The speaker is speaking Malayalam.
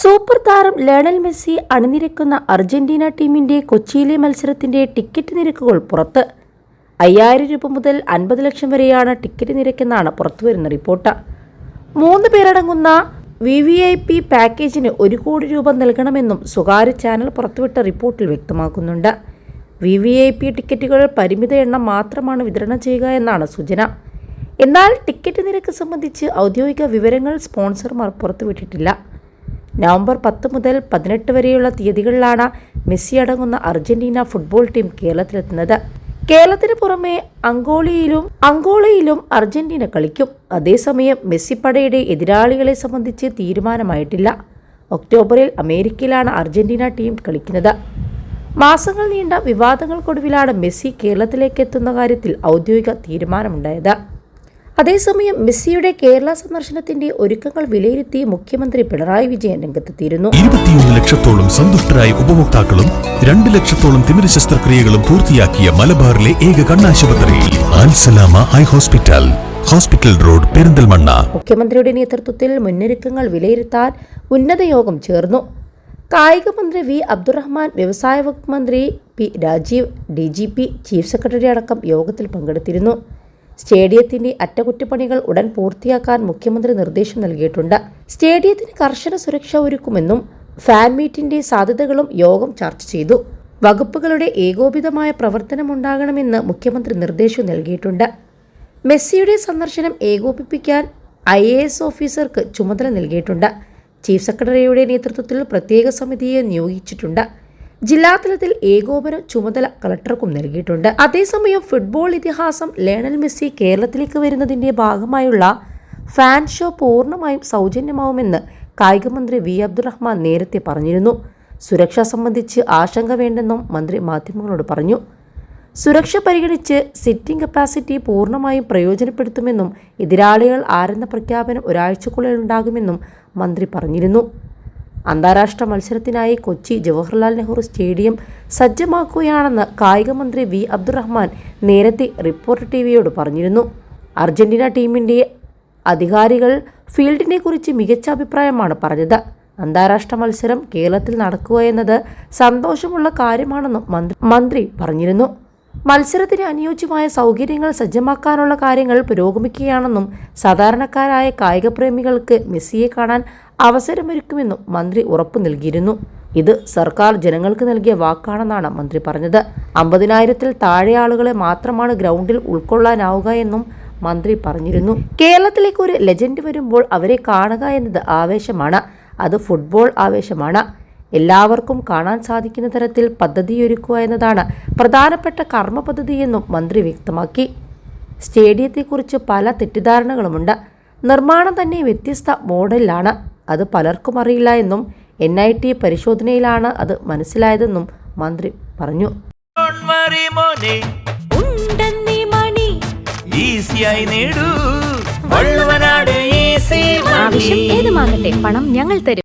സൂപ്പർ താരം ലയണൽ മെസ്സി അണിനിരക്കുന്ന അർജന്റീന ടീമിന്റെ കൊച്ചിയിലെ മത്സരത്തിന്റെ ടിക്കറ്റ് നിരക്കുകൾ പുറത്ത്. അയ്യായിരം രൂപ മുതൽ അൻപത് ലക്ഷം വരെയാണ് ടിക്കറ്റ് നിരക്കെന്നാണ് പുറത്തുവരുന്ന റിപ്പോർട്ട്. മൂന്ന് പേരടങ്ങുന്ന വി വി ഐ പി പാക്കേജിന് ഒരു കോടി രൂപ നൽകണമെന്നും സ്വകാര്യ ചാനൽ പുറത്തുവിട്ട റിപ്പോർട്ടിൽ വ്യക്തമാക്കുന്നുണ്ട്. വി വി ഐ പി ടിക്കറ്റുകൾ പരിമിത എണ്ണം മാത്രമാണ് വിതരണം ചെയ്യുക എന്നാണ് സൂചന. എന്നാൽ ടിക്കറ്റ് നിരക്ക് സംബന്ധിച്ച് ഔദ്യോഗിക വിവരങ്ങൾ സ്പോൺസർമാർ പുറത്തുവിട്ടിട്ടില്ല. നവംബർ പത്ത് മുതൽ പതിനെട്ട് വരെയുള്ള തീയതികളിലാണ് മെസ്സി അടങ്ങുന്ന അർജന്റീന ഫുട്ബോൾ ടീം കേരളത്തിലെത്തുന്നത്. കേരളത്തിന് പുറമെ അങ്കോളിയിലും അങ്കോളയിലും അർജന്റീന കളിക്കും. അതേസമയം മെസ്സി പടയുടെ എതിരാളികളെ സംബന്ധിച്ച് തീരുമാനമായിട്ടില്ല. ഒക്ടോബറിൽ അമേരിക്കയിലാണ് അർജന്റീന ടീം കളിക്കുന്നത്. മാസങ്ങൾ നീണ്ട വിവാദങ്ങൾക്കൊടുവിലാണ് മെസ്സി കേരളത്തിലേക്ക് എത്തുന്ന കാര്യത്തിൽ ഔദ്യോഗിക തീരുമാനമുണ്ടായത്. അതേസമയം മെസ്സിയുടെ കേരള സന്ദർശനത്തിന്റെ ഒരുക്കങ്ങൾ വിലയിരുത്തി മുഖ്യമന്ത്രി പിണറായി വിജയൻ രംഗത്തെത്തിയിരുന്നു. ഇരുപത്തിയൊന്ന് ലക്ഷത്തോളം സന്തുഷ്ടരായ ഉപഭോക്താക്കളും രണ്ട് ലക്ഷത്തോളം തിമിര ശസ്ത്രക്രിയകളും പൂർത്തിയാക്കിയ മലബാറിലെ ഏക കണ്ണാശുപത്രി Alsalama eye hospital hospital road Perinthalmanna. മുഖ്യമന്ത്രിയുടെ നേതൃത്വത്തിൽ മുന്നൊരുക്കങ്ങൾ വിലയിരുത്താൻ ഉന്നത യോഗം ചേർന്നു. കായിക മന്ത്രി വി അബ്ദുറഹ്മാൻ വ്യവസായ വകുപ്പ് മന്ത്രി P Rajeev D G P chief secretary അടക്കം യോഗത്തിൽ പങ്കെടുത്തിരുന്നു. സ്റ്റേഡിയത്തിന്റെ അറ്റകുറ്റപ്പണികൾ ഉടൻ പൂർത്തിയാക്കാൻ മുഖ്യമന്ത്രി നിർദ്ദേശം നൽകിയിട്ടുണ്ട്. സ്റ്റേഡിയത്തിന് കർശന സുരക്ഷ ഒരുക്കുമെന്നും ഫാൻ മീറ്റിന്റെ സാധ്യതകളും യോഗം ചർച്ച ചെയ്തു. വകുപ്പുകളുടെ ഏകോപിതമായ പ്രവർത്തനമുണ്ടാകണമെന്ന് മുഖ്യമന്ത്രി നിർദ്ദേശം നൽകിയിട്ടുണ്ട്. മെസ്സിയുടെ സന്ദർശനം ഏകോപിപ്പിക്കാൻ ഐ എ എസ് ഓഫീസർക്ക് ചുമതല നൽകിയിട്ടുണ്ട്. ചീഫ് സെക്രട്ടറിയുടെ നേതൃത്വത്തിൽ പ്രത്യേക സമിതിയെ നിയോഗിച്ചിട്ടുണ്ട്. ജില്ലാതലത്തിൽ ഏകോപന ചുമതല കളക്ടർക്കും നൽകിയിട്ടുണ്ട്. അതേസമയം ഫുട്ബോൾ ഇതിഹാസം ലേണൽ മെസ്സി കേരളത്തിലേക്ക് വരുന്നതിന്റെ ഭാഗമായുള്ള ഫാൻ ഷോ പൂർണമായും സൗജന്യമാവുമെന്ന് കായികമന്ത്രി വി അബ്ദുറഹ്മാൻ നേരത്തെ പറഞ്ഞിരുന്നു. സുരക്ഷ സംബന്ധിച്ച് ആശങ്ക വേണ്ടെന്നും മന്ത്രി മാധ്യമങ്ങളോട് പറഞ്ഞു. സുരക്ഷ പരിഗണിച്ച് സിറ്റിംഗ് കപ്പാസിറ്റി പൂർണമായും പ്രയോജനപ്പെടുത്തുമെന്നും എതിരാളികൾ ആരെന്ന പ്രഖ്യാപനം ഒരാഴ്ചക്കുള്ളിൽ ഉണ്ടാകുമെന്നും മന്ത്രി പറഞ്ഞിരുന്നു. അന്താരാഷ്ട്ര മത്സരത്തിനായി കൊച്ചി ജവഹർലാൽ നെഹ്റു സ്റ്റേഡിയം സജ്ജമാക്കുകയാണെന്ന് കായിക മന്ത്രി വി അബ്ദുറഹ്മാൻ നേരത്തെ റിപ്പോർട്ടർ ടി വിയോട് പറഞ്ഞിരുന്നു. അർജന്റീന ടീമിന്റെ അധികാരികൾ ഫീൽഡിനെ കുറിച്ച് മികച്ച അഭിപ്രായമാണ് പറഞ്ഞത്. അന്താരാഷ്ട്ര മത്സരം കേരളത്തിൽ നടക്കുക എന്നത് സന്തോഷമുള്ള കാര്യമാണെന്നും മന്ത്രി മന്ത്രി പറഞ്ഞിരുന്നു. മത്സരത്തിന് അനുയോജ്യമായ സൗകര്യങ്ങൾ സജ്ജമാക്കാനുള്ള കാര്യങ്ങൾ പുരോഗമിക്കുകയാണെന്നും സാധാരണക്കാരായ കായികപ്രേമികൾക്ക് മെസ്സിയെ കാണാൻ അവസരമൊരുക്കുമെന്നും മന്ത്രി ഉറപ്പു നൽകിയിരുന്നു. ഇത് സർക്കാർ ജനങ്ങൾക്ക് നൽകിയ വാക്കാണെന്നാണ് മന്ത്രി പറഞ്ഞത്. അമ്പതിനായിരത്തിൽ താഴെ ആളുകളെ മാത്രമാണ് ഗ്രൗണ്ടിൽ ഉൾക്കൊള്ളാനാവുക എന്നും മന്ത്രി പറഞ്ഞിരുന്നു. കേരളത്തിലേക്ക് ഒരു ലെജൻഡ് വരുമ്പോൾ അവരെ കാണുക എന്നത് ആവേശമാണ്. അത് ഫുട്ബോൾ ആവേശമാണ്. എല്ലാവർക്കും കാണാൻ സാധിക്കുന്ന തരത്തിൽ പദ്ധതിയൊരുക്കുക എന്നതാണ് പ്രധാനപ്പെട്ട കർമ്മ പദ്ധതിയെന്നും മന്ത്രി വ്യക്തമാക്കി. സ്റ്റേഡിയത്തെക്കുറിച്ച് പല തെറ്റിദ്ധാരണകളുമുണ്ട്. നിർമ്മാണം തന്നെ വ്യത്യസ്ത മോഡലിലാണ്. അത് പലർക്കും അറിയില്ല എന്നും എൻ ഐ ടി പരിശോധനയിലാണ് അത് മനസ്സിലായതെന്നും മന്ത്രി പറഞ്ഞു. ആവശ്യം ഏതുമാകട്ടെ പണം ഞങ്ങൾ തരും.